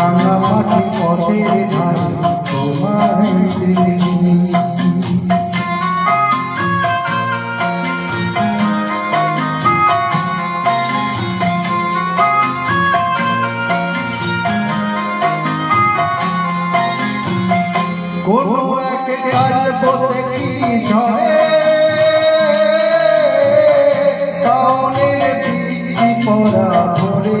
রাঙা মাটি পথের ধারে তোমায় দেখেছি কোনো এক কাল বসে ঝরে? সাউনের বৃষ্টি পড়া ভরে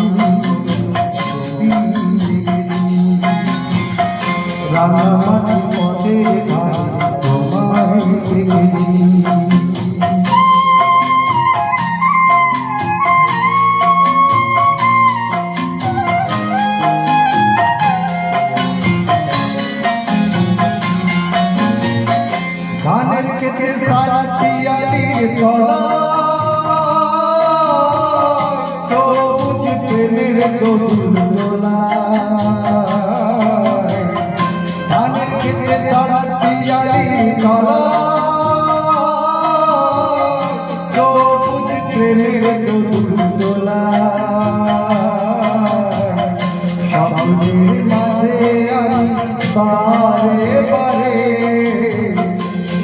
ধারে তোমায় দেখেছি ধানের খেতে সারা পিয়ালির তলা। সবুজ প্রেমের দোলা বারে বারে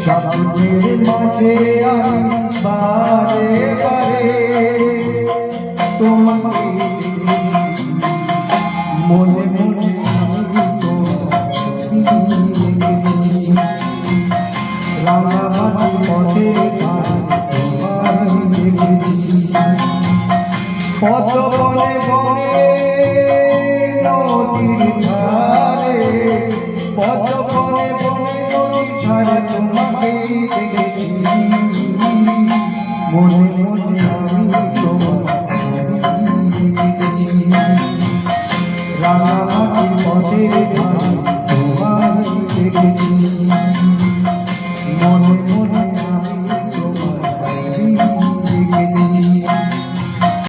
স্বপ্নের মাঝে আমি বারে বারে পথ বনে বনে নদীর ধারে পথ বনে বনে নদীর ধারে তোমাকে দেখেছি মনে মনে আমি তোমার রাঙামাটি পথের ধারে তোমায় দেখেছি। 我